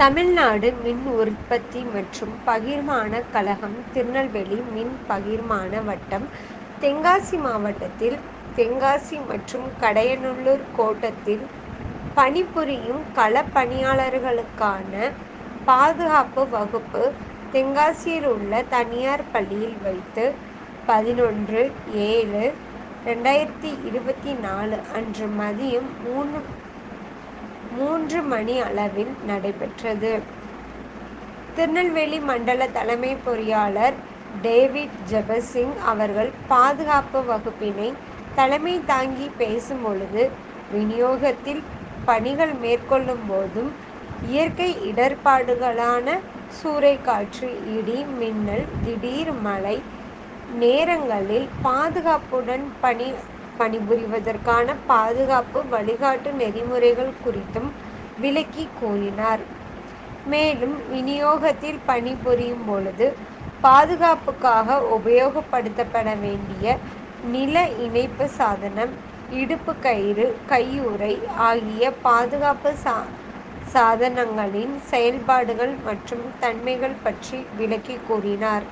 தமிழ்நாடு மின் உற்பத்தி மற்றும் பகிர்மான கழகம் திருநெல்வேலி மின் பகிர்மான வட்டம் தென்காசி மாவட்டத்தில் தென்காசி மற்றும் கடையநல்லூர் கோட்டத்தில் பணிபுரியும் களப்பணியாளர்களுக்கான பாதுகாப்பு வகுப்பு தென்காசியில் உள்ள தனியார் பள்ளியில் வைத்து பதினொன்று ஏழு ரெண்டாயிரத்தி இருபத்தி நாலு அன்று மதியம் மூணு மூன்று மணி அளவில் நடைபெற்றது. திருநெல்வேலி மண்டல தலைமை பொறியாளர் டேவிட் ஜெபசிங் அவர்கள் பாதுகாப்பு வகுப்பினை தலைமை தாங்கி பேசும் பொழுது விநியோகத்தில் பணிகள் மேற்கொள்ளும் போதும் இயற்கை இடர்பாடுகளான சூறைக்காற்று இடி மின்னல் திடீர் மழை நேரங்களில் பாதுகாப்புடன் பணி பணிபுரிவதற்கான பாதுகாப்பு வழிகாட்டு நெறிமுறைகள் குறித்தும் விளக்கி கூறினார். மேலும் விநியோகத்தில் பணிபுரியும் பொழுது பாதுகாப்புக்காக உபயோகப்படுத்தப்பட வேண்டிய நில இணைப்பு சாதனம் இடுப்பு கயிறு கையுறை ஆகிய பாதுகாப்பு சா சாதனங்களின் செயல்பாடுகள் மற்றும் தன்மைகள் பற்றி விளக்கி கூறினார்.